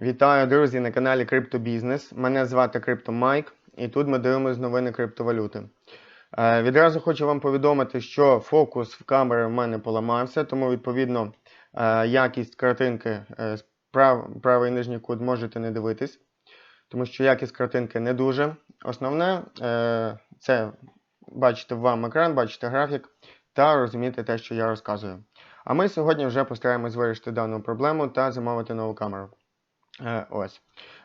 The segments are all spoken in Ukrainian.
Вітаю, друзі, на каналі Криптобізнес. Мене звати Крипто Майк, і тут ми дивимося новини криптовалюти. Е, відразу хочу вам повідомити, що фокус в камери в мене поламався, тому відповідно е, якість картинки е, прав, правий нижній кут можете не дивитись, тому що якість картинки не дуже. Основне е, це бачите вам екран, бачите графік та розуміти те, що я розказую. А ми сьогодні вже постараємось вирішити дану проблему та замовити нову камеру. Е, Ось.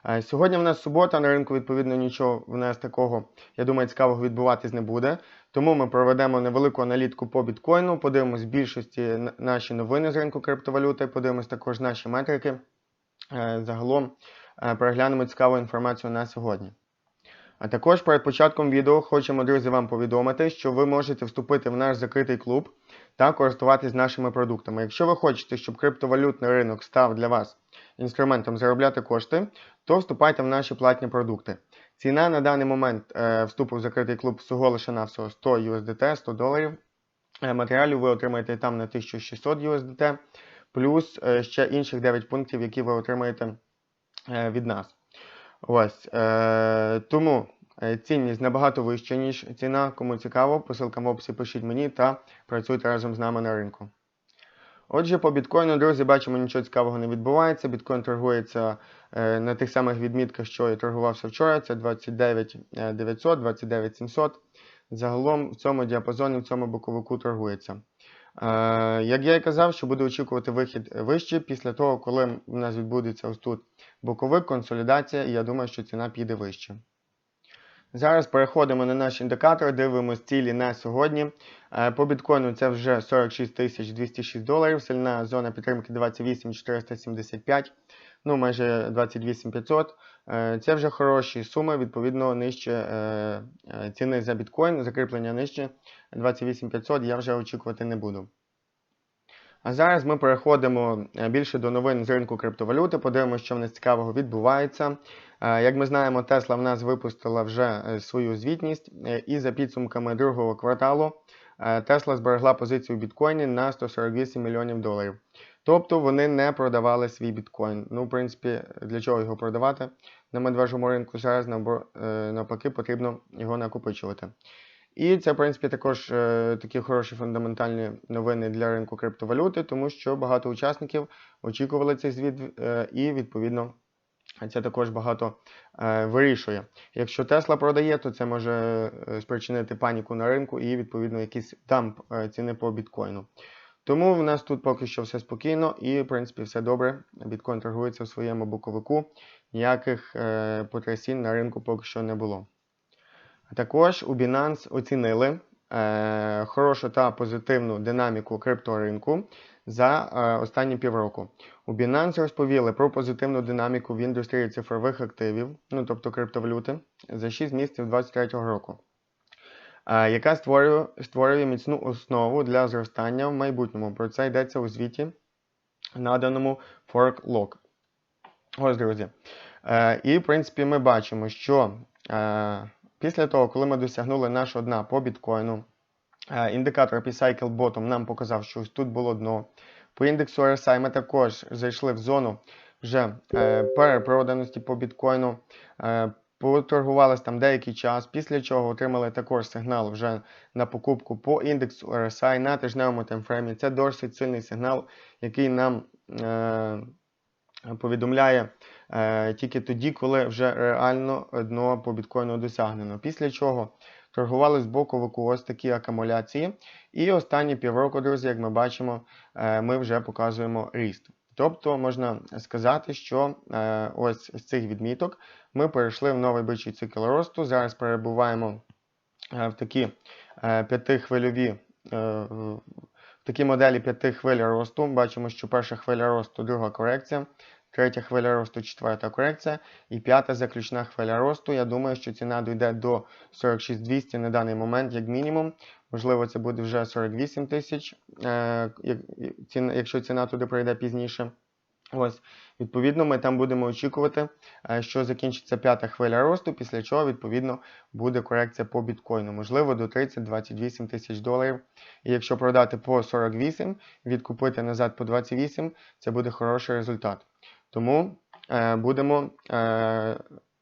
Е, Сьогодні в нас субота, на ринку, відповідно, нічого в нас такого, я думаю, цікавого відбуватись не буде. Тому ми проведемо невелику аналітку по біткоїну, подивимось в більшості наші новини з ринку криптовалюти, подивимось також наші метрики. Е, Загалом переглянемо цікаву інформацію на сьогодні. А також перед початком відео хочемо, друзі, вам повідомити, що ви можете вступити в наш закритий клуб та користуватись нашими продуктами. Якщо ви хочете, щоб криптовалютний ринок став для вас інструментом заробляти кошти, то вступайте в наші платні продукти. Ціна на даний момент е, вступу в закритий клуб всього лише навсього 100 USDT, 100 доларів. Е, матеріалів ви отримаєте там на 1600 USDT, плюс е, ще інших 9 пунктів, які ви отримаєте від нас. Ось, е, тому е, цінність набагато вища, ніж ціна. Кому цікаво, посилка в описі пишіть мені та працюйте разом з нами на ринку. Отже, по біткоїну, друзі, бачимо, нічого цікавого не відбувається. Біткоін торгується е, на тих самих відмітках, що і торгувався вчора. Це 29 900, 29 700. Загалом в цьому діапазоні, в цьому боковику торгується. Е, як я і казав, що буду очікувати вихід вище після того, коли в нас відбудеться ось тут боковик, консолідація, і я думаю, що ціна піде вище. Зараз переходимо на наш індикатор, дивимося цілі на сьогодні. Е, По біткоїну це вже 46 206 доларів, сильна зона підтримки 28 475, ну майже 28 500. Е, Це вже хороші суми, відповідно нижче е, ціни за біткоін, закріплення нижче 28 500 я вже очікувати не буду. А зараз ми переходимо е, більше до новин з ринку криптовалюти, подивимося, що в нас цікавого відбувається. Е, Як ми знаємо, Tesla в нас випустила вже е, свою звітність, і за підсумками другого кварталу Tesla зберегла позицію в біткоїні на 148 мільйонів доларів. Тобто вони не продавали свій біткоін. Ну, в принципі, для чого його продавати? На медвежому ринку зараз навпаки потрібно його накопичувати. І це, в принципі, також е, такі хороші фундаментальні новини для ринку криптовалюти, тому що багато учасників очікували цей звіт, е, і відповідно це також багато е, вирішує. Якщо Tesla продає, то це може спричинити паніку на ринку і відповідно якийсь дамп ціни по біткоїну. Тому в нас тут поки що все спокійно і, в принципі, все добре. Біткоін торгується в своєму боковику. Ніяких потрясінь на ринку поки що не було. Також у Binance оцінили е, хорошу та позитивну динаміку крипторинку за е, останні півроку. У Binance розповіли про позитивну динаміку в індустрії цифрових активів, ну тобто криптовалюти, за 6 місяців 2023 року, е, яка створює, створює міцну основу для зростання в майбутньому. Про це йдеться у звіті, наданому ForkLog. Ось, друзі. Е, і, в принципі, ми бачимо, що е, після того, коли ми досягнули нашого дна по біткоїну, е, індикатор P-Cycle Bottom нам показав, що ось тут було дно. По індексу RSI ми також зайшли в зону вже е, перепроданості по біткоїну. Е, Поторгувалися там деякий час, після чого отримали також сигнал вже на покупку по індексу RSI на тижневому таймфреймі. Це досить сильний сигнал, який нам повідомляє е, тільки тоді, коли вже реально дно по біткоїну досягнено. Після чого торгували з боковику ось такі акумуляції. І останні півроку, друзі, як ми бачимо, е, ми вже показуємо ріст. Тобто можна сказати, що е, ось з цих відміток ми перейшли в новий бичий цикл росту. Зараз перебуваємо е, в такі е, п'ятихвильові. е, в такій моделі п'яти хвиль росту. Бачимо, що перша хвиля росту, друга корекція, третя хвиля росту, четверта корекція і п'ята заключна хвиля росту. Я думаю, що ціна дійде до 46200 на даний момент, як мінімум. Можливо, це буде вже 48 тисяч, е, якщо ціна туди прийде пізніше. Ось, відповідно, ми там будемо очікувати, е, що закінчиться п'ята хвиля росту, після чого, відповідно, буде корекція по біткоїну. Можливо, до 30-28 тисяч доларів. І якщо продати по 48, відкупити назад по 28, це буде хороший результат. Тому е, будемо е,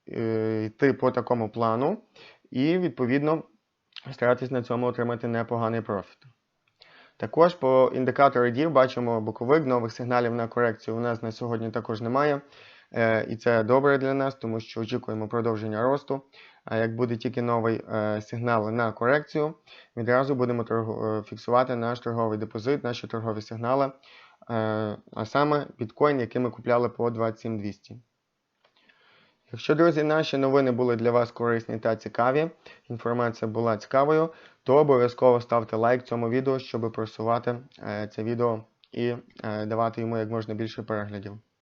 е, йти по такому плану і, відповідно, старатись на цьому отримати непоганий профіт. Також по індикатору DIV бачимо боковик, нових сигналів на корекцію у нас на сьогодні також немає. І це добре для нас, тому що очікуємо продовження росту. А як буде тільки новий сигнал на корекцію, відразу будемо фіксувати наш торговий депозит, наші торгові сигнали, а саме біткоін, який ми купляли по 27200. Якщо, друзі, наші новини були для вас корисні та цікаві, інформація була цікавою, то обов'язково ставте лайк цьому відео, щоб просувати е, це відео і е, давати йому як можна більше переглядів.